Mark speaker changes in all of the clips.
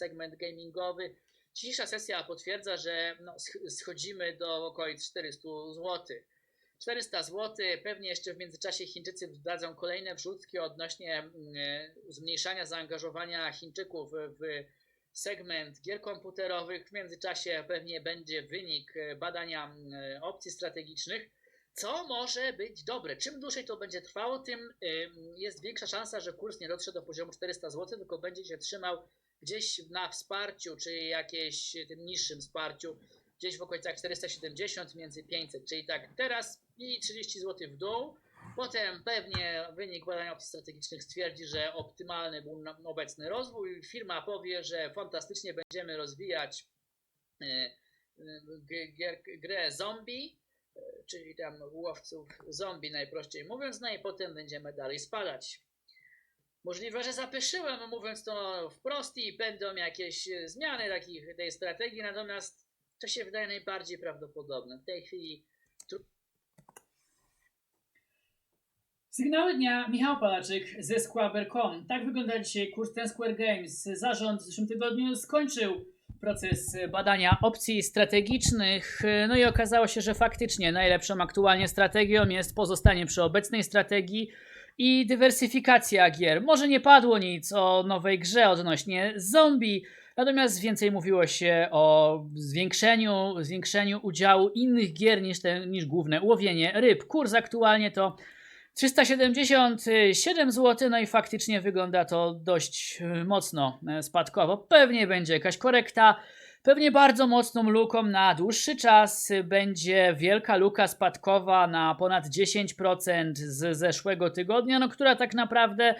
Speaker 1: segment gamingowy. Dzisiejsza sesja potwierdza, że no, sch- schodzimy do okolic 400 zł. 400 zł, pewnie jeszcze w międzyczasie Chińczycy dadzą kolejne wrzutki odnośnie mm, zmniejszania zaangażowania Chińczyków w segment gier komputerowych. W międzyczasie pewnie będzie wynik e, badania mm, opcji strategicznych, co może być dobre. Czym dłużej to będzie trwało, tym ym, jest większa szansa, że kurs nie dotrze do poziomu 400 zł, tylko będzie się trzymał gdzieś na wsparciu, czy jakieś tym niższym wsparciu, gdzieś w okolicach 470, między 500, czyli tak teraz i 30 zł w dół. Potem pewnie wynik badania opcji strategicznych stwierdzi, że optymalny był obecny rozwój. Firma powie, że fantastycznie będziemy rozwijać e, grę zombie, e, czyli tam łowców zombie najprościej mówiąc, no i potem będziemy dalej spadać. Możliwe, że zapyszyłem mówiąc to wprost i będą jakieś e, zmiany takich, tej strategii, natomiast to się wydaje najbardziej prawdopodobne. W tej chwili
Speaker 2: Sygnały dnia Michał Palaczyk ze Squabber.com. Tak wygląda dzisiaj kurs Ten Square Games. Zarząd w zeszłym tygodniu skończył proces badania opcji strategicznych. No i okazało się, że faktycznie najlepszą aktualnie strategią jest pozostanie przy obecnej strategii i dywersyfikacja gier. Może nie padło nic o nowej grze odnośnie zombie, natomiast więcej mówiło się o zwiększeniu, zwiększeniu udziału innych gier niż, te, niż główne łowienie ryb. Kurs aktualnie to 377 zł, no i faktycznie wygląda to dość e, mocno e, spadkowo. Pewnie będzie jakaś korekta, pewnie bardzo mocną luką na dłuższy czas będzie wielka luka spadkowa na ponad 10% z zeszłego tygodnia, no która tak naprawdę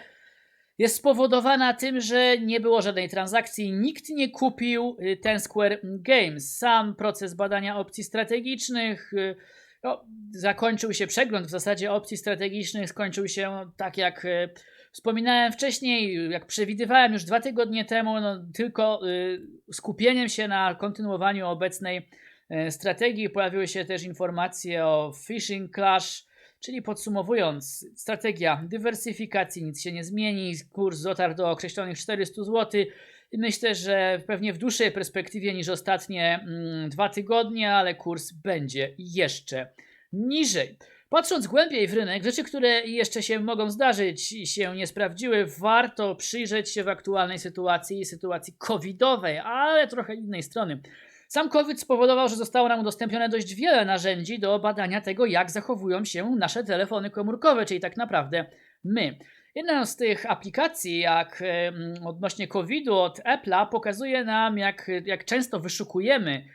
Speaker 2: jest spowodowana tym, że nie było żadnej transakcji, nikt nie kupił y, ten Square Games. Sam proces badania opcji strategicznych y, no, zakończył się przegląd w zasadzie opcji strategicznych, skończył się tak jak e, wspominałem wcześniej, jak przewidywałem już dwa tygodnie temu, no, tylko y, skupieniem się na kontynuowaniu obecnej e, strategii. Pojawiły się też informacje o Fishing Clash, czyli podsumowując, strategia dywersyfikacji, nic się nie zmieni, kurs dotarł do określonych 400 zł. Myślę, że pewnie w dłuższej perspektywie niż ostatnie mm, dwa tygodnie, ale kurs będzie jeszcze niżej. Patrząc głębiej w rynek, rzeczy, które jeszcze się mogą zdarzyć i się nie sprawdziły, warto przyjrzeć się w aktualnej sytuacji, sytuacji covidowej, ale trochę innej strony. Sam COVID spowodował, że zostało nam udostępnione dość wiele narzędzi do badania tego, jak zachowują się nasze telefony komórkowe, czyli tak naprawdę my. Jedna z tych aplikacji, jak odnośnie COVID-u od Apple'a, pokazuje nam, jak, jak często wyszukujemy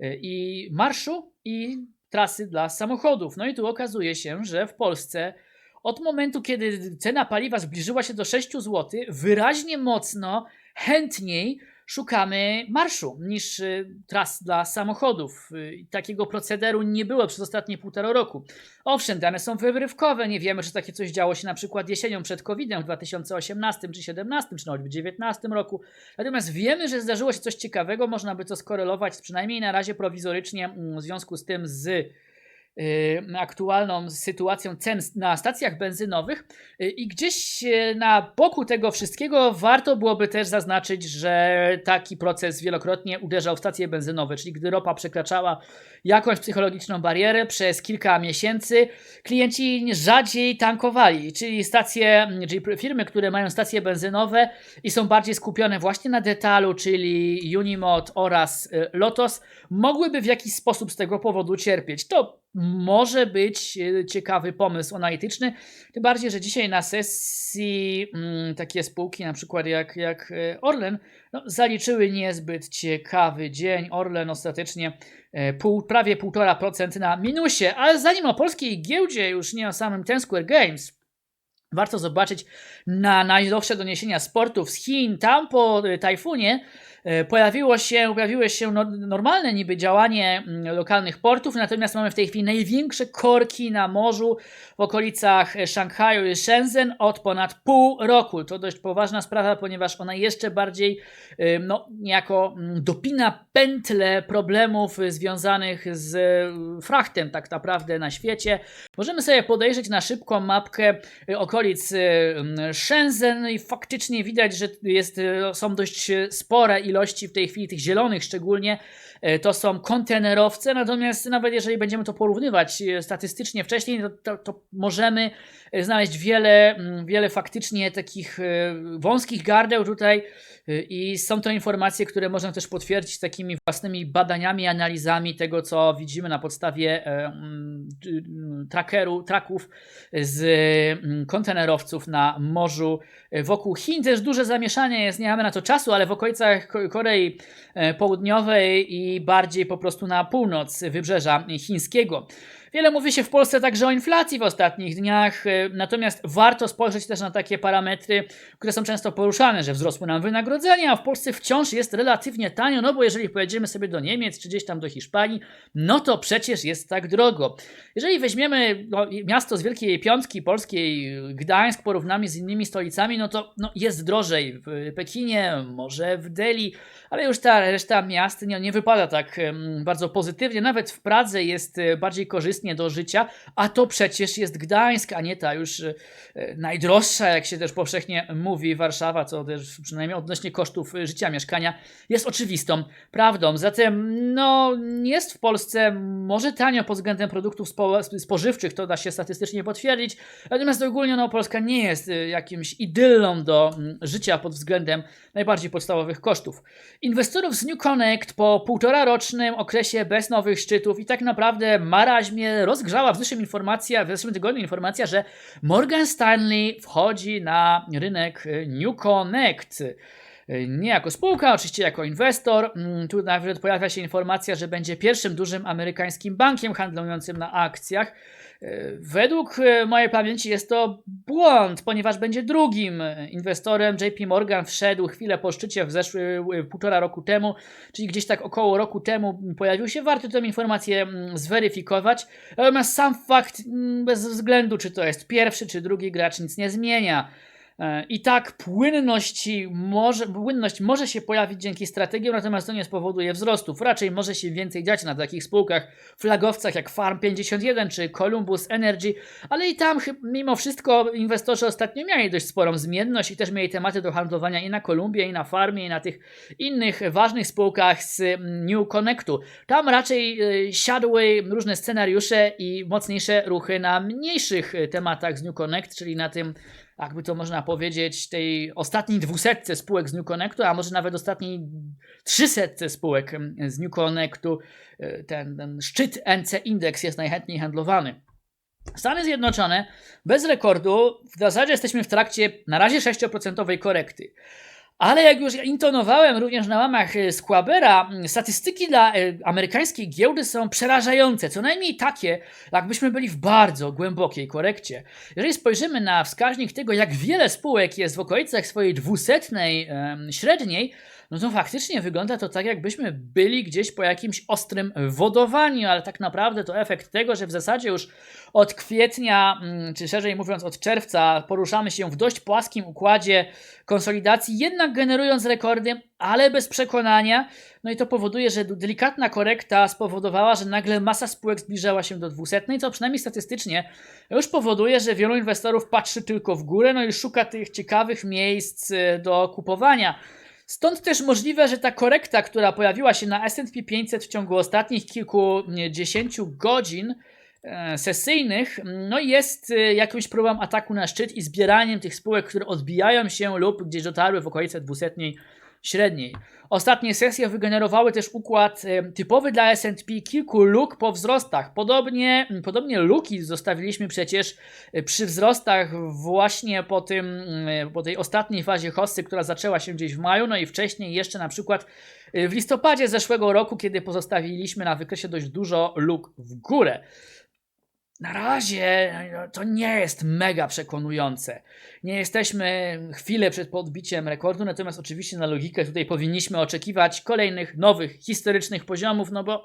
Speaker 2: e, i marszu, i trasy dla samochodów. No i tu okazuje się, że w Polsce od momentu, kiedy cena paliwa zbliżyła się do 6 zł, wyraźnie mocno, chętniej szukamy marszu niż y, tras dla samochodów. Y, Takiego procederu nie było przez ostatnie półtora roku. Owszem, dane są wyrywkowe, nie wiemy, czy takie coś działo się na przykład jesienią przed COVID-em w 2018 czy 2017, czy nawet w 2019 roku. Natomiast wiemy, że zdarzyło się coś ciekawego, można by to skorelować przynajmniej na razie prowizorycznie mm, w związku z tym z aktualną sytuacją cen na stacjach benzynowych Y, i gdzieś y, na boku tego wszystkiego warto byłoby też zaznaczyć, że taki proces wielokrotnie uderzał w stacje benzynowe, czyli gdy ropa przekraczała jakąś psychologiczną barierę przez kilka miesięcy, klienci rzadziej tankowali, czyli stacje, czyli firmy, które mają stacje benzynowe i są bardziej skupione właśnie na detalu, czyli Unimod oraz y, Lotos, mogłyby w jakiś sposób z tego powodu cierpieć. To może być y, ciekawy pomysł analityczny, tym bardziej, że dzisiaj na sesji mm, takie spółki, na przykład jak, jak e, Orlen, no, zaliczyły niezbyt ciekawy dzień. Orlen ostatecznie e, pół, prawie 1,5% na minusie, ale zanim o polskiej giełdzie, już nie o samym Ten Square Games, warto zobaczyć na najnowsze doniesienia sportów z Chin. Tam po e, tajfunie e, pojawiło się, pojawiły się no, normalne niby działanie mm, lokalnych portów, natomiast mamy w tej chwili największe korki na morzu w okolicach e, Szanghaju i Shenzhen od ponad pół roku. To dość poważna sprawa, ponieważ ona jeszcze bardziej e, no, niejako mm, dopina pętle problemów e, związanych z e, frachtem tak naprawdę na świecie. Możemy sobie podejrzeć na szybką mapkę e, okolic e, Shenzhen i faktycznie widać, że jest, e, są dość e, spore ilości ilości w tej chwili, tych zielonych szczególnie, e, to są kontenerowce, natomiast nawet jeżeli będziemy to porównywać e, statystycznie wcześniej, to, to, to możemy e, znaleźć wiele, mm, wiele faktycznie takich wąskich gardeł tutaj i są to informacje, które można też potwierdzić takimi własnymi badaniami, analizami tego, co widzimy na podstawie e, mm, trackeru, tracków z mm, kontenerowców na morzu e, wokół Chin. Też duże zamieszanie jest, nie mamy na to czasu, ale w okolicach Ko- Korei e, Południowej i bardziej po prostu na północ wybrzeża chińskiego. Wiele mówi się w Polsce także o inflacji w ostatnich dniach, e, natomiast warto spojrzeć też na takie parametry, które są często poruszane, że wzrosły nam wynagrodzenia, a w Polsce wciąż jest relatywnie tanio, no bo jeżeli pojedziemy sobie do Niemiec czy gdzieś tam do Hiszpanii, no to przecież jest tak drogo. Jeżeli weźmiemy no, miasto z Wielkiej Piątki Polskiej, Gdańsk, porównamy z innymi stolicami, no to no, jest drożej w Pekinie, może w Delhi, ale już ta reszta miast nie, nie wypada tak bardzo pozytywnie. Nawet w Pradze jest e, bardziej korzystnie do życia, a to przecież jest Gdańsk, a nie ta już e, najdroższa, jak się też powszechnie mówi, Warszawa, co też przynajmniej odnośnie kosztów e, życia, mieszkania jest oczywistą prawdą. Zatem no, jest w Polsce może tanio pod względem produktów spo, spożywczych, to da się statystycznie potwierdzić, natomiast ogólnie no, Polska nie jest jakimś idyllą do mm, życia pod względem najbardziej podstawowych kosztów. Inwestorów z New Connect po półtora rocznym okresie bez nowych szczytów i tak naprawdę rozgrzała w zeszłym informacja, w zeszłym tygodniu informacja, że Morgan Stanley wchodzi na rynek e, New Connect. E, Nie jako spółka, oczywiście jako inwestor. Mm, Tu nawet pojawia się informacja, że będzie pierwszym dużym amerykańskim bankiem handlującym na akcjach. E, Według e, mojej pamięci jest to błąd, ponieważ będzie drugim e, inwestorem. JP Morgan wszedł chwilę po szczycie w zeszły półtora roku temu, czyli gdzieś tak około roku temu pojawił się. Warto tę informację mm, zweryfikować. Natomiast sam fakt, mm, bez względu czy to jest pierwszy czy drugi gracz, nic nie zmienia. E, I tak płynności może, płynność może się pojawić dzięki strategiom, natomiast to nie spowoduje wzrostów. Raczej może się więcej dziać na takich spółkach, flagowcach jak Farm 51 czy Columbus Energy, ale i tam mimo wszystko inwestorzy ostatnio mieli dość sporą zmienność i też mieli tematy do handlowania i na Columbie, i na Farmie, i na tych innych ważnych spółkach z mm, New Connectu. Tam raczej e, siadły różne scenariusze i mocniejsze ruchy na mniejszych e, tematach z New Connect, czyli na tym jakby to można powiedzieć, tej ostatniej dwusetce spółek z New Connectu, a może nawet ostatniej trzysetce spółek em, z New Connectu, e, ten, ten szczyt NC Index jest najchętniej handlowany. Stany Zjednoczone bez rekordu, w zasadzie jesteśmy w trakcie na razie 6% korekty. Ale jak już intonowałem również na łamach e, Squabera, m, statystyki dla e, amerykańskiej giełdy są przerażające, co najmniej takie, jakbyśmy byli w bardzo głębokiej korekcie. Jeżeli spojrzymy na wskaźnik tego, jak wiele spółek jest w okolicach swojej dwusetnej średniej, no to faktycznie wygląda to tak, jakbyśmy byli gdzieś po jakimś ostrym wodowaniu, ale tak naprawdę to efekt tego, że w zasadzie już od kwietnia, mm, czy szerzej mówiąc od czerwca, poruszamy się w dość płaskim układzie konsolidacji, jednak generując rekordy, ale bez przekonania. No i to powoduje, że delikatna korekta spowodowała, że nagle masa spółek zbliżała się do 200, co przynajmniej statystycznie już powoduje, że wielu inwestorów patrzy tylko w górę, no i szuka tych ciekawych miejsc e, do kupowania. Stąd też możliwe, że ta korekta, która pojawiła się na S&P 500 w ciągu ostatnich kilkudziesięciu godzin e, sesyjnych, no jest e, jakąś próbą ataku na szczyt i zbieraniem tych spółek, które odbijają się lub gdzieś dotarły w okolice 200 średniej. Ostatnie sesje wygenerowały też układ e, typowy dla S&P kilku luk po wzrostach. Podobnie, podobnie luki zostawiliśmy przecież e, przy wzrostach właśnie po, tym, e, po tej ostatniej fazie hossy, która zaczęła się gdzieś w maju, no i wcześniej jeszcze na przykład w listopadzie zeszłego roku, kiedy pozostawiliśmy na wykresie dość dużo luk w górę. Na razie no, to nie jest mega przekonujące. Nie jesteśmy chwilę przed podbiciem rekordu, natomiast oczywiście na logikę tutaj powinniśmy oczekiwać kolejnych nowych historycznych poziomów, no bo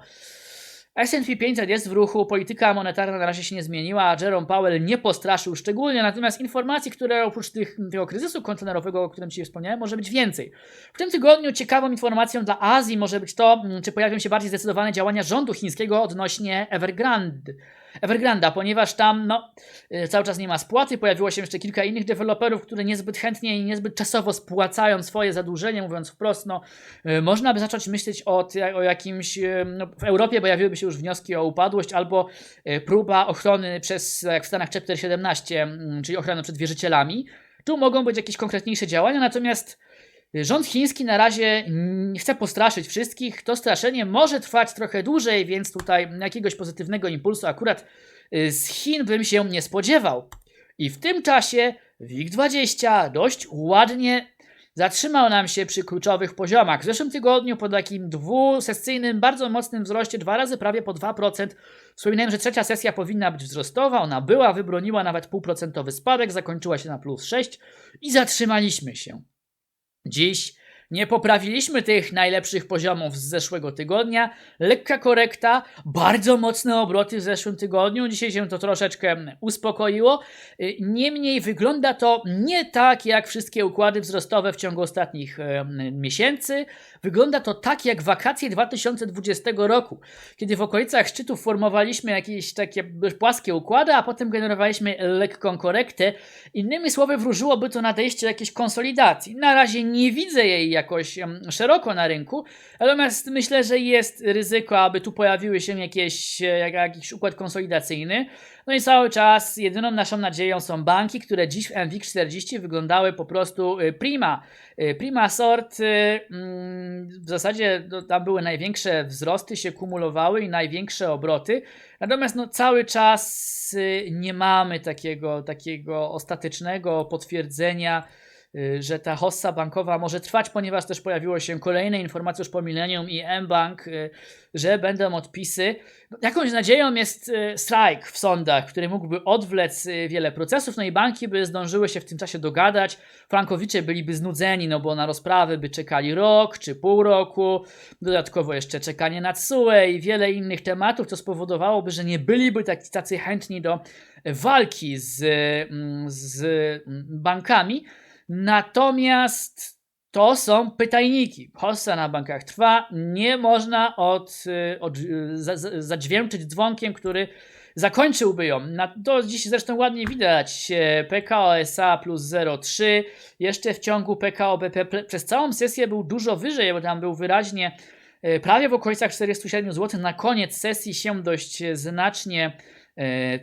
Speaker 2: S&P 500 jest w ruchu, polityka monetarna na razie się nie zmieniła, Jerome Powell nie postraszył szczególnie, natomiast informacji, które oprócz tych, tego kryzysu kontenerowego, o którym Ci wspomniałem, może być więcej. W tym tygodniu ciekawą informacją dla Azji może być to, czy pojawią się bardziej zdecydowane działania rządu chińskiego odnośnie Evergrande. Evergranda, ponieważ tam no, y, cały czas nie ma spłaty. Pojawiło się jeszcze kilka innych deweloperów, które niezbyt chętnie i niezbyt czasowo spłacają swoje zadłużenie, mówiąc wprost, no, y, można by zacząć myśleć o, o jakimś. y, No, w Europie pojawiłyby się już wnioski o upadłość albo próba ochrony przez, jak w Stanach Chapter 17, mm, czyli ochrony przed wierzycielami. Tu mogą być jakieś konkretniejsze działania, natomiast Rząd chiński na razie chce postraszyć wszystkich. To straszenie może trwać trochę dłużej, więc tutaj jakiegoś pozytywnego impulsu akurat y, z Chin bym się nie spodziewał. I w tym czasie WIG20 dość ładnie zatrzymał nam się przy kluczowych poziomach. W zeszłym tygodniu po takim dwusesyjnym, bardzo mocnym wzroście, dwa razy prawie po 2%. Wspominałem, że trzecia sesja powinna być wzrostowa, ona była, wybroniła nawet półprocentowy spadek, zakończyła się na plus 6 i zatrzymaliśmy się. Dziś nie poprawiliśmy tych najlepszych poziomów z zeszłego tygodnia. Lekka korekta, bardzo mocne obroty w zeszłym tygodniu. Dzisiaj się to troszeczkę uspokoiło. Niemniej wygląda to nie tak jak wszystkie układy wzrostowe w ciągu ostatnich miesięcy. Wygląda to tak jak wakacje 2020 roku, kiedy w okolicach szczytów formowaliśmy jakieś takie płaskie układy, a potem generowaliśmy lekką korektę. Innymi słowy, wróżyłoby to nadejście jakiejś konsolidacji. Na razie nie widzę jej jakoś szeroko na rynku, natomiast myślę, że jest ryzyko, aby tu pojawiły się jakieś, e, jak- jakiś układ konsolidacyjny. No i cały czas jedyną naszą nadzieją są banki, które dziś w MWIG40 wyglądały po prostu y, prima. Y, Prima sort, mm, w zasadzie no, tam były największe wzrosty, się kumulowały i największe obroty. Natomiast no, cały czas nie mamy takiego, takiego ostatecznego potwierdzenia, że ta hossa bankowa może trwać, ponieważ też pojawiło się kolejne informacje już po Millennium i mBank, y, że będą odpisy. Jakąś nadzieją jest y, strajk w sądach, który mógłby odwlec y, wiele procesów, no i banki by zdążyły się w tym czasie dogadać. Frankowicze byliby znudzeni, no bo na rozprawy by czekali rok czy pół roku, dodatkowo jeszcze czekanie na TSUE i wiele innych tematów, co spowodowałoby, że nie byliby tak, tacy chętni do walki z, mm, z bankami. Natomiast to są pytajniki. Hossa na bankach trwa. Nie można od, y, od, y, za, za, zadźwięczyć dzwonkiem, który zakończyłby ją. Na, to dziś zresztą ładnie widać. e, PKO SA plus 0,3. Jeszcze w ciągu PKO BP przez całą sesję był dużo wyżej, bo tam był wyraźnie prawie w okolicach 47 zł. Na koniec sesji się dość znacznie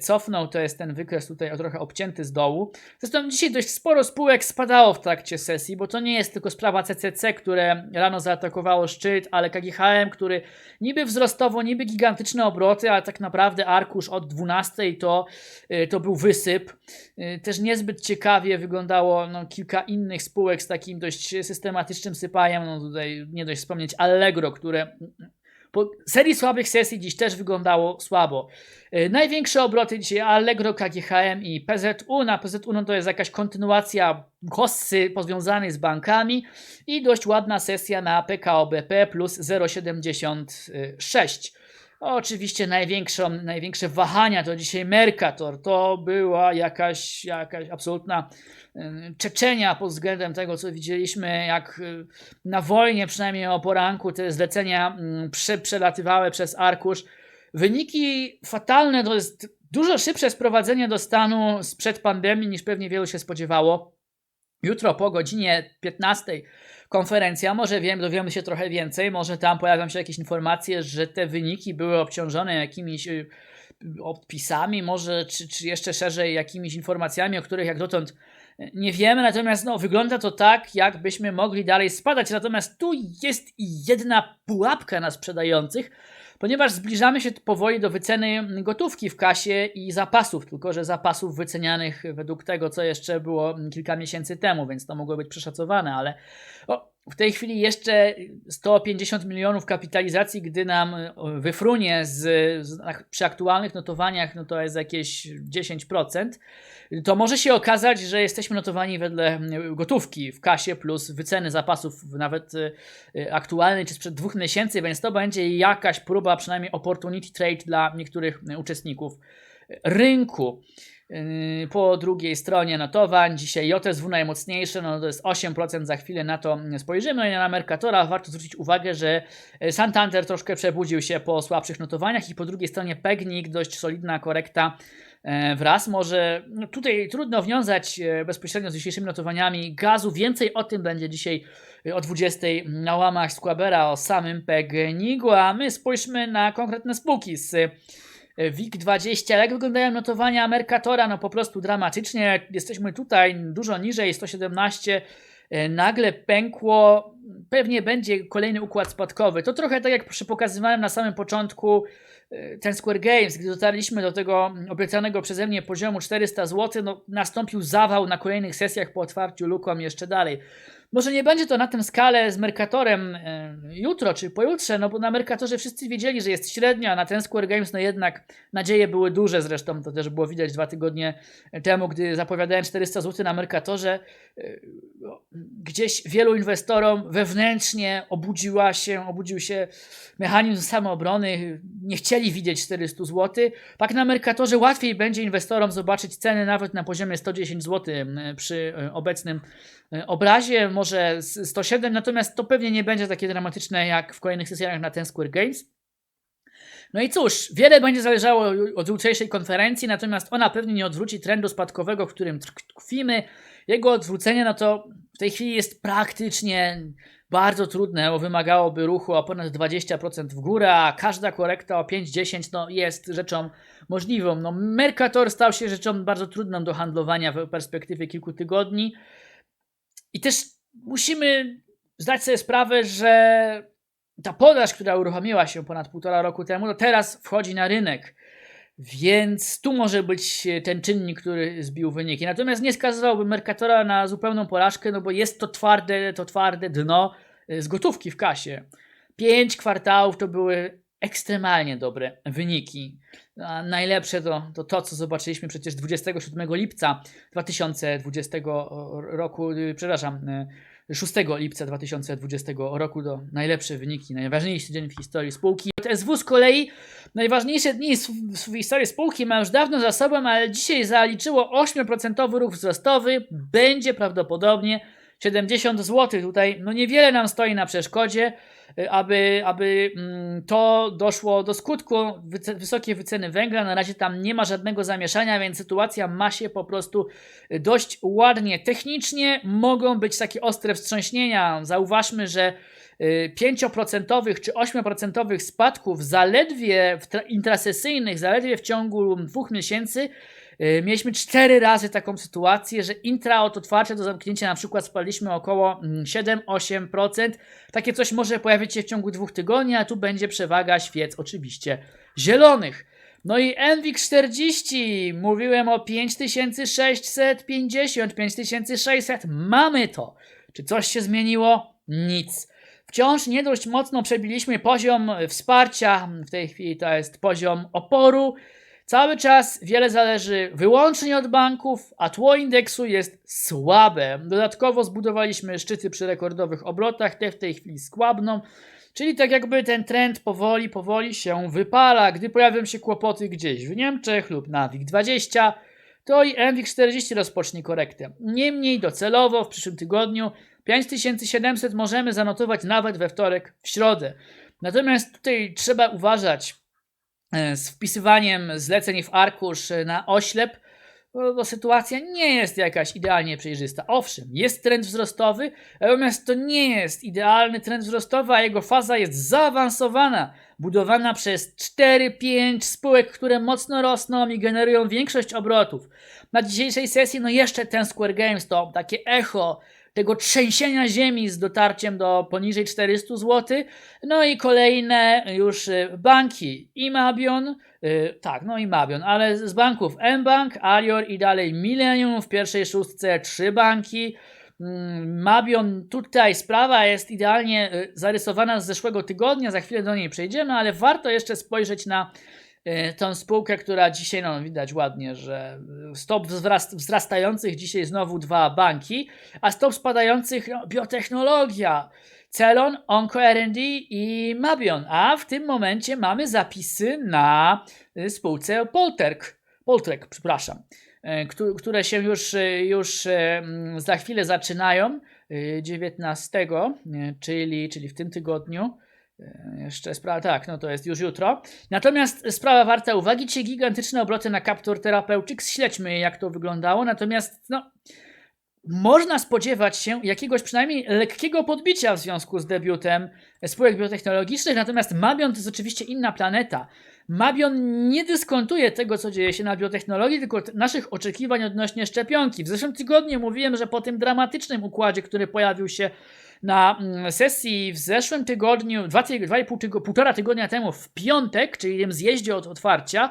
Speaker 2: cofnął. To jest ten wykres tutaj trochę obcięty z dołu. Zresztą dzisiaj dość sporo spółek spadało w trakcie sesji, bo to nie jest tylko sprawa CCC, które rano zaatakowało szczyt, ale KGHM, który niby wzrostowo, niby gigantyczne obroty, ale tak naprawdę arkusz od 12 to, y, to był wysyp. Y, Też niezbyt ciekawie wyglądało no, kilka innych spółek z takim dość systematycznym sypajem. No tutaj nie dość wspomnieć Allegro, które po serii słabych sesji dziś też wyglądało słabo. Yy, Największe obroty dzisiaj Allegro, KGHM i PZU. Na PZU no to jest jakaś kontynuacja hossy powiązanej z bankami i dość ładna sesja na PKO BP plus 0,76. Oczywiście największą, największe wahania to dzisiaj Mercator. To była jakaś, jakaś absolutna y, czeczenia pod względem tego, co widzieliśmy, jak y, na wojnie, przynajmniej o poranku, te zlecenia mm, prze, przelatywały przez arkusz. Wyniki fatalne to jest dużo szybsze sprowadzenie do stanu sprzed pandemii niż pewnie wielu się spodziewało. Jutro po godzinie 15 konferencja, może wiem, dowiemy się trochę więcej, może tam pojawią się jakieś informacje, że te wyniki były obciążone jakimiś y, odpisami, może czy, czy jeszcze szerzej jakimiś informacjami, o których jak dotąd nie wiemy, natomiast no, wygląda to tak, jakbyśmy mogli dalej spadać. Natomiast tu jest jedna pułapka na sprzedających, ponieważ zbliżamy się powoli do wyceny gotówki w kasie i zapasów, tylko że zapasów wycenianych według tego, co jeszcze było kilka miesięcy temu, więc to mogło być przeszacowane, ale o, w tej chwili jeszcze 150 milionów kapitalizacji, gdy nam o, wyfrunie z, z, przy aktualnych notowaniach, no to jest jakieś 10%, to może się okazać, że jesteśmy notowani wedle gotówki w kasie plus wyceny zapasów nawet y, y, aktualnej czy sprzed dwóch miesięcy, więc to będzie jakaś próba, przynajmniej opportunity trade dla niektórych uczestników rynku. Yy, Po drugiej stronie notowań, dzisiaj JSW najmocniejsze, no to jest 8%, za chwilę na to spojrzymy. No i na Mercatora warto zwrócić uwagę, że e, Santander troszkę przebudził się po słabszych notowaniach i po drugiej stronie Pegnik, dość solidna korekta e, wraz. Może no tutaj trudno wiązać bezpośrednio z dzisiejszymi notowaniami gazu. Więcej o tym będzie dzisiaj o 20 na łamach Squabera o samym Pegnigu, a my spójrzmy na konkretne spółki z WIG20. Jak wyglądają notowania Mercatora? No po prostu dramatycznie. Jesteśmy tutaj dużo niżej, 117. E, Nagle pękło. Pewnie będzie kolejny układ spadkowy. To trochę tak jak pokazywałem na samym początku e, ten Square Games, gdy dotarliśmy do tego obiecanego przeze mnie poziomu 400 zł, no nastąpił zawał na kolejnych sesjach po otwarciu luką jeszcze dalej. Może nie będzie to na tym skalę z Mercatorem jutro czy pojutrze, no bo na Mercatorze wszyscy wiedzieli, że jest średnia, na ten Square Games no jednak nadzieje były duże, zresztą to też było widać dwa tygodnie temu, gdy zapowiadałem 400 zł na Mercatorze. e, Gdzieś wielu inwestorom wewnętrznie obudziła się, obudził się mechanizm samoobrony, nie chcieli widzieć 400 zł. Tak na Mercatorze łatwiej będzie inwestorom zobaczyć ceny nawet na poziomie 110 zł przy e, obecnym e, obrazie, może s- 107, natomiast to pewnie nie będzie takie dramatyczne jak w kolejnych sesjach na ten Square Games. No i cóż, wiele będzie zależało od jutrzejszej konferencji, natomiast ona pewnie nie odwróci trendu spadkowego, w którym tkwimy. Jego odwrócenie, no to w tej chwili jest praktycznie bardzo trudne, bo wymagałoby ruchu o ponad 20% w górę, a każda korekta o 5-10 no, jest rzeczą możliwą. No, Mercator stał się rzeczą bardzo trudną do handlowania w perspektywie kilku tygodni. I też musimy zdać sobie sprawę, że ta podaż, która uruchomiła się ponad półtora roku temu, to teraz wchodzi na rynek. Więc tu może być ten czynnik, który zbił wyniki. Natomiast nie skazałbym Mercatora na zupełną porażkę, no bo jest to twarde, to twarde dno y, z gotówki w kasie. Pięć kwartałów to były ekstremalnie dobre wyniki. Najlepsze to, to to, co zobaczyliśmy przecież 27 lipca 2020 roku, y, przepraszam, y, 6 lipca 2020 roku to najlepsze wyniki, najważniejszy dzień w historii spółki. SW z kolei najważniejsze dni w historii spółki ma już dawno za sobą, ale dzisiaj zaliczyło 8% ruch wzrostowy, będzie prawdopodobnie 70 zł. Tutaj no niewiele nam stoi na przeszkodzie, y, aby, aby mm, to doszło do skutku. Wysokie wyceny węgla, na razie tam nie ma żadnego zamieszania, więc sytuacja ma się po prostu y, dość ładnie. Technicznie mogą być takie ostre wstrząśnienia. Zauważmy, że y, 5% czy 8% spadków zaledwie intrasesyjnych, zaledwie w ciągu dwóch miesięcy y, mieliśmy cztery razy taką sytuację, że intra od otwarcia do zamknięcia na przykład spadliśmy około mm, 7-8%. Takie coś może pojawić się w ciągu dwóch tygodni, a tu będzie przewaga świec oczywiście zielonych. No i NVIC 40, mówiłem o 5650, 5600, mamy to. Czy coś się zmieniło? Nic. Wciąż nie dość mocno przebiliśmy poziom wsparcia, w tej chwili to jest poziom oporu. Cały czas wiele zależy wyłącznie od banków, a tło indeksu jest słabe. Dodatkowo zbudowaliśmy szczyty przy rekordowych obrotach, te w tej chwili skłabną. Czyli tak jakby ten trend powoli, powoli się wypala. Gdy pojawią się kłopoty gdzieś w Niemczech lub na WIG20, to i MWIG40 rozpocznie korektę. Niemniej docelowo w przyszłym tygodniu 5700 możemy zanotować nawet we wtorek, w środę. Natomiast tutaj trzeba uważać z wpisywaniem zleceń w arkusz e, na oślep, bo bo sytuacja nie jest jakaś idealnie przejrzysta. Owszem, jest trend wzrostowy, natomiast to nie jest idealny trend wzrostowy, a jego faza jest zaawansowana, budowana przez 4-5 spółek, które mocno rosną i generują większość obrotów. Na dzisiejszej sesji, no jeszcze ten Square Games to takie echo tego trzęsienia ziemi z dotarciem do poniżej 400 zł. No i kolejne już y, banki. Imabion, y, tak, no Imabion, ale z banków mBank, Alior i dalej Millennium w pierwszej szóstce trzy banki. Mm, Mabion, tutaj sprawa jest idealnie y, zarysowana z zeszłego tygodnia, za chwilę do niej przejdziemy, ale warto jeszcze spojrzeć na tą spółkę, która dzisiaj, no widać ładnie, że y, stop wzrast, wzrastających dzisiaj znowu dwa banki, a stop spadających no, biotechnologia. Celon, Onco R&D i Mabion, a w tym momencie mamy zapisy na y, spółce Polterk. Poltrek, przepraszam, któ- które się już, już mm, za chwilę zaczynają, e, 19, e, czyli, czyli w tym tygodniu. E, Jeszcze sprawa, tak, no to jest już jutro. Natomiast sprawa warta uwagi, dzisiaj gigantyczne obroty na Capture Therapeutics, śledźmy jak to wyglądało, natomiast no, można spodziewać się jakiegoś przynajmniej lekkiego podbicia w związku z debiutem spółek biotechnologicznych, natomiast Mabion to jest oczywiście inna planeta. Mabion nie dyskontuje tego, co dzieje się na biotechnologii, tylko naszych oczekiwań odnośnie szczepionki. W zeszłym tygodniu mówiłem, że po tym dramatycznym układzie, który pojawił się na mm, sesji w zeszłym tygodniu, dwa, dwa i pół tygo, półtora tygodnia temu, w piątek, czyli tym zjeździe od otwarcia,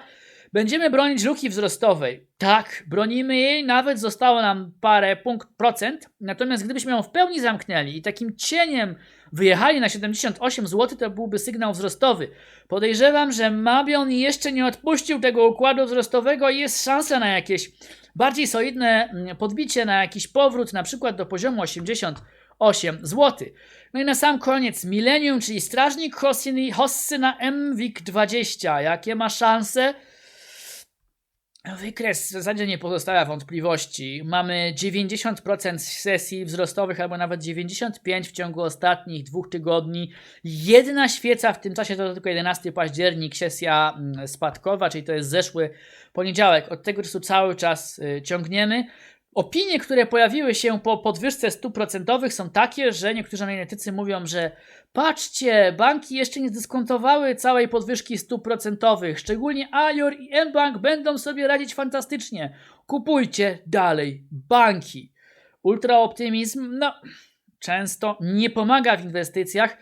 Speaker 2: będziemy bronić luki wzrostowej. Tak, bronimy jej, nawet zostało nam parę punkt procent, natomiast gdybyśmy ją w pełni zamknęli i takim cieniem wyjechali na 78 zł, to byłby sygnał wzrostowy. Podejrzewam, że Mabion jeszcze nie odpuścił tego układu wzrostowego i jest szansa na jakieś bardziej solidne mm, podbicie, na jakiś powrót, na przykład do poziomu 88 zł. No i na sam koniec Millennium, czyli strażnik Hossy, na MWIG20. Jakie ma szanse? Wykres w zasadzie nie pozostawia wątpliwości. Mamy 90% sesji wzrostowych, albo nawet 95% w ciągu ostatnich dwóch tygodni. Jedna świeca w tym czasie to tylko 11 październik, sesja mm, spadkowa, czyli to jest zeszły poniedziałek. Od tego czasu cały czas y, ciągniemy. Opinie, które pojawiły się po podwyżce 100% są takie, że niektórzy analitycy mówią, że patrzcie, banki jeszcze nie zdyskontowały całej podwyżki 100%, szczególnie Alior i mBank będą sobie radzić fantastycznie. Kupujcie dalej banki. Ultraoptymizm, no, często nie pomaga w inwestycjach.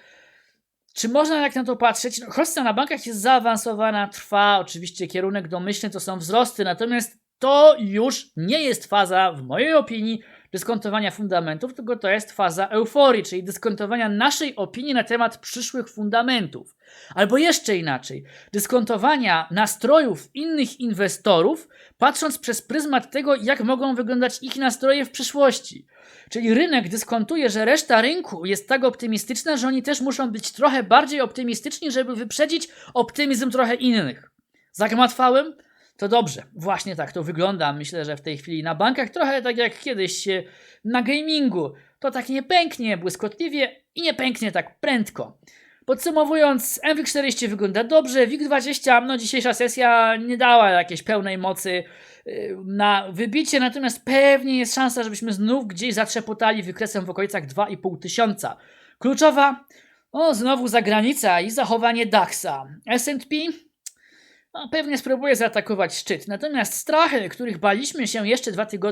Speaker 2: Czy można jak na to patrzeć? No, na bankach jest zaawansowana, trwa oczywiście kierunek domyślny, to są wzrosty, natomiast to już nie jest faza, w mojej opinii, dyskontowania fundamentów, tylko to jest faza euforii, czyli dyskontowania naszej opinii na temat przyszłych fundamentów. Albo jeszcze inaczej, dyskontowania nastrojów innych inwestorów, patrząc przez pryzmat tego, jak mogą wyglądać ich nastroje w przyszłości. Czyli rynek dyskontuje, że reszta rynku jest tak optymistyczna, że oni też muszą być trochę bardziej optymistyczni, żeby wyprzedzić optymizm trochę innych. Zagmatwałem? To dobrze, właśnie tak to wygląda. Myślę, że w tej chwili na bankach trochę tak jak kiedyś e, na gamingu. To tak nie pęknie błyskotliwie i nie pęknie tak prędko. Podsumowując, MW40 wygląda dobrze, WIG20, no dzisiejsza sesja nie dała jakiejś pełnej mocy yy, na wybicie, natomiast pewnie jest szansa, żebyśmy znów gdzieś zatrzepotali wykresem w okolicach 2,5 tysiąca. Kluczowa, o znowu zagranica i zachowanie DAXa. S&P pewnie spróbuje zaatakować szczyt, natomiast strachy, których baliśmy się jeszcze dwa tygodnie